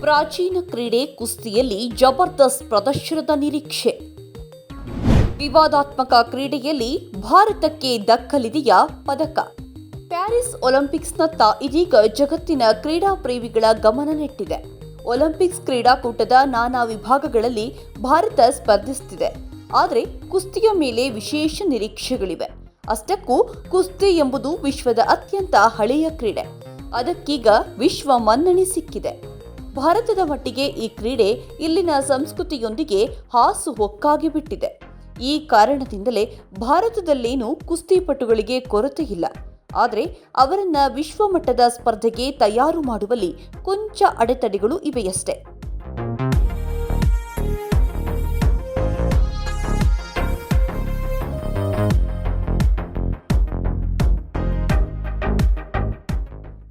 ಪ್ರಾಚೀನ ಕ್ರೀಡೆ ಕುಸ್ತಿಯಲ್ಲಿ ಜಬರ್ದಸ್ತ್ ಪ್ರದರ್ಶನದ ನಿರೀಕ್ಷೆ. ವಿವಾದಾತ್ಮಕ ಕ್ರೀಡೆಯಲ್ಲಿ ಭಾರತಕ್ಕೆ ದಕ್ಕಲಿದೆಯ ಪದಕ. ಪ್ಯಾರಿಸ್ ಒಲಿಂಪಿಕ್ಸ್ನತ್ತ ಇದೀಗ ಜಗತ್ತಿನ ಕ್ರೀಡಾ ಪ್ರೇಮಿಗಳ ಗಮನ ನೆಟ್ಟಿದೆ. ಒಲಿಂಪಿಕ್ಸ್ ಕ್ರೀಡಾಕೂಟದ ನಾನಾ ವಿಭಾಗಗಳಲ್ಲಿ ಭಾರತ ಸ್ಪರ್ಧಿಸುತ್ತಿದೆ ಆದರೆ ಕುಸ್ತಿಯ ಮೇಲೆ ವಿಶೇಷ ನಿರೀಕ್ಷೆಗಳಿವೆ. ಅಷ್ಟಕ್ಕೂ ಕುಸ್ತಿ ಎಂಬುದು ವಿಶ್ವದ ಅತ್ಯಂತ ಹಳೆಯ ಕ್ರೀಡೆ. ಅದಕ್ಕೀಗ ವಿಶ್ವ ಮನ್ನಣೆ ಸಿಕ್ಕಿದೆ. ಭಾರತದ ಮಟ್ಟಿಗೆ ಈ ಕ್ರೀಡೆ ಇಲ್ಲಿನ ಸಂಸ್ಕೃತಿಯೊಂದಿಗೆ ಹಾಸು ಹೊಕ್ಕಾಗಿ ಬಿಟ್ಟಿದೆ. ಈ ಕಾರಣದಿಂದಲೇ ಭಾರತದಲ್ಲೇನೂ ಕುಸ್ತಿಪಟುಗಳಿಗೆ ಕೊರತೆ ಇಲ್ಲ. ಆದರೆ ಅವರನ್ನ ವಿಶ್ವಮಟ್ಟದ ಸ್ಪರ್ಧೆಗೆ ತಯಾರು ಮಾಡುವಲ್ಲಿ ಕೊಂಚ ಅಡೆತಡೆಗಳು ಇವೆಯಷ್ಟೇ.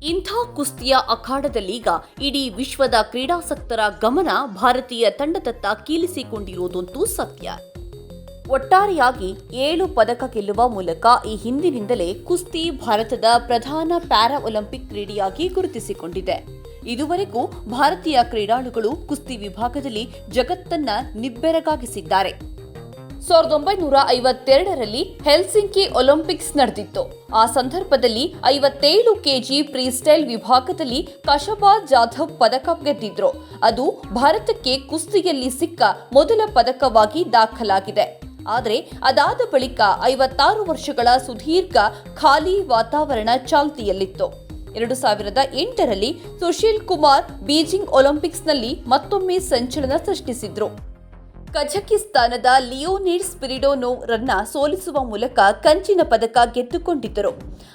ಇಂಥ ಕುಸ್ತಿಯ ಅಖಾಡದಲ್ಲೀಗ ಇಡೀ ವಿಶ್ವದ ಕ್ರೀಡಾಸಕ್ತರ ಗಮನ ಭಾರತೀಯ ತಂಡದತ್ತ ಕೀಲಿಸಿಕೊಂಡಿರುವುದಂತೂ ಸತ್ಯ. ಒಟ್ಟಾರೆಯಾಗಿ ಏಳು ಪದಕ ಗೆಲ್ಲುವ ಮೂಲಕ ಈ ಹಿಂದಿನಿಂದಲೇ ಕುಸ್ತಿ ಭಾರತದ ಪ್ರಧಾನ ಪ್ಯಾರಾ ಒಲಿಂಪಿಕ್ ಕ್ರೀಡೆಯಾಗಿ ಗುರುತಿಸಿಕೊಂಡಿದೆ. ಇದುವರೆಗೂ ಭಾರತೀಯ ಕ್ರೀಡಾಳುಗಳು ಕುಸ್ತಿ ವಿಭಾಗದಲ್ಲಿ ಜಗತ್ತನ್ನ ನಿಬ್ಬೆರಗಾಗಿಸಿದ್ದಾರೆ. ಸಾವಿರದ ಒಂಬೈನೂರ ಐವತ್ತೆರಡರಲ್ಲಿ ಹೆಲ್ಸಿಂಕಿ ಒಲಿಂಪಿಕ್ಸ್ ನಡೆದಿತ್ತು. ಆ ಸಂದರ್ಭದಲ್ಲಿ ಐವತ್ತೇಳು ಕೆಜಿ ಫ್ರೀಸ್ಟೈಲ್ ವಿಭಾಗದಲ್ಲಿ ಕಶಬಾ ಜಾಧವ್ ಪದಕ ಗೆದ್ದಿದ್ರು. ಅದು ಭಾರತಕ್ಕೆ ಕುಸ್ತಿಯಲ್ಲಿ ಸಿಕ್ಕ ಮೊದಲ ಪದಕವಾಗಿ ದಾಖಲಾಗಿದೆ. ಆದರೆ ಅದಾದ ಬಳಿಕ ಐವತ್ತಾರು ವರ್ಷಗಳ ಸುದೀರ್ಘ ಖಾಲಿ ವಾತಾವರಣ ಚಾಲ್ತಿಯಲ್ಲಿತ್ತು. ಎರಡು ಸಾವಿರದ ಎಂಟರಲ್ಲಿ ಸುಶೀಲ್ ಕುಮಾರ್ ಬೀಜಿಂಗ್ ಒಲಿಂಪಿಕ್ಸ್ನಲ್ಲಿ ಮತ್ತೊಮ್ಮೆ ಸಂಚಲನ ಸೃಷ್ಟಿಸಿದ್ರು. ಕಜಕಿಸ್ತಾನದ ಲಿಯೋನಿಡ್ ಸ್ಪಿರಿಡೋನೋರನ್ನ ಸೋಲಿಸುವ ಮೂಲಕ ಕಂಚಿನ ಪದಕ ಗೆದ್ದುಕೊಂಡಿದ್ದರು.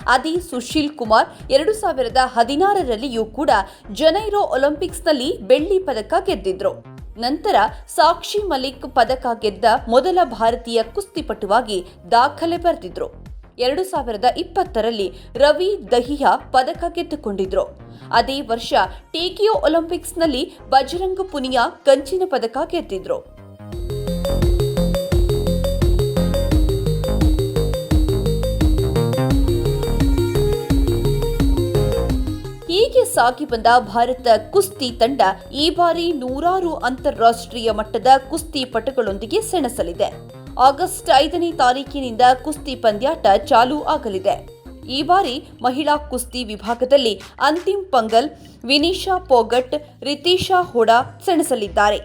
ಅದಿ ಸುಶೀಲ್ ಕುಮಾರ್ ಎರಡು ಸಾವಿರದ ಹದಿನಾರರಲ್ಲಿಯೂ ಕೂಡ ಜನೈರೋ ಒಲಿಂಪಿಕ್ಸ್ನಲ್ಲಿ ಬೆಳ್ಳಿ ಪದಕ ಗೆದ್ದಿದ್ರು. ನಂತರ ಸಾಕ್ಷಿ ಮಲಿಕ್ ಪದಕ ಗೆದ್ದ ಮೊದಲ ಭಾರತೀಯ ಕುಸ್ತಿಪಟುವಾಗಿ ದಾಖಲೆ ಬರೆದಿದ್ರು. ಎರಡು ಸಾವಿರದ ಇಪ್ಪತ್ತರಲ್ಲಿ ರವಿ ದಹಿಯಾ ಪದಕ ಗೆದ್ದುಕೊಂಡಿದ್ರು. ಅದೇ ವರ್ಷ ಟೇಕಿಯೋ ಒಲಿಂಪಿಕ್ಸ್ನಲ್ಲಿ ಬಜರಂಗ್ ಪುನಿಯಾ ಕಂಚಿನ ಪದಕ ಗೆದ್ದಿದ್ರು. ಸಾಗಿ ಬಂದ ಭಾರತ ಕುಸ್ತಿ ತಂಡ ಈ ಬಾರಿ ನೂರಾರು ಅಂತಾರಾಷ್ಟ್ರೀಯ ಮಟ್ಟದ ಕುಸ್ತಿ ಪಟುಗಳೊಂದಿಗೆ ಸೆಣಸಲಿದೆ. ಆಗಸ್ಟ್ ಐದನೇ ತಾರೀಕಿನಿಂದ ಕುಸ್ತಿ ಪಂದ್ಯಾಟ ಚಾಲೂ ಆಗಲಿದೆ. ಈ ಬಾರಿ ಮಹಿಳಾ ಕುಸ್ತಿ ವಿಭಾಗದಲ್ಲಿ ಅಂತಿಮ್ ಪಂಗಲ್ ವಿನಿಶಾ ಪೋಗಟ್, ರಿತೀಶಾ ಹೋಡಾ ಸೆಣಸಲಿದ್ದಾರೆ.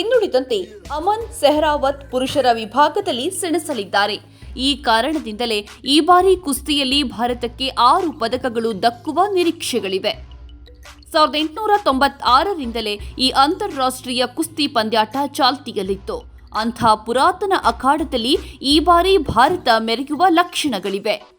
ಇನ್ನುಳಿದಂತೆ ಅಮನ್ ಸೆಹರಾವತ್ ಪುರುಷರ ವಿಭಾಗದಲ್ಲಿ ಸೆಣಸಲಿದ್ದಾರೆ. ಈ ಕಾರಣದಿಂದಲೇ ಈ ಬಾರಿ ಕುಸ್ತಿಯಲ್ಲಿ ಭಾರತಕ್ಕೆ ಆರು ಪದಕಗಳು ದಕ್ಕುವ ನಿರೀಕ್ಷೆಗಳಿವೆ. ಸಾವಿರದ ಎಂಟುನೂರ ತೊಂಬತ್ತಾರರಿಂದಲೇ ಈ ಅಂತಾರಾಷ್ಟ್ರೀಯ ಕುಸ್ತಿ ಪಂದ್ಯಾಟ ಚಾಲ್ತಿಯಲ್ಲಿತ್ತು. ಅಂಥ ಪುರಾತನ ಅಖಾಡದಲ್ಲಿ ಈ ಬಾರಿ ಭಾರತ ಮೆರೆಯುವ ಲಕ್ಷಣಗಳಿವೆ.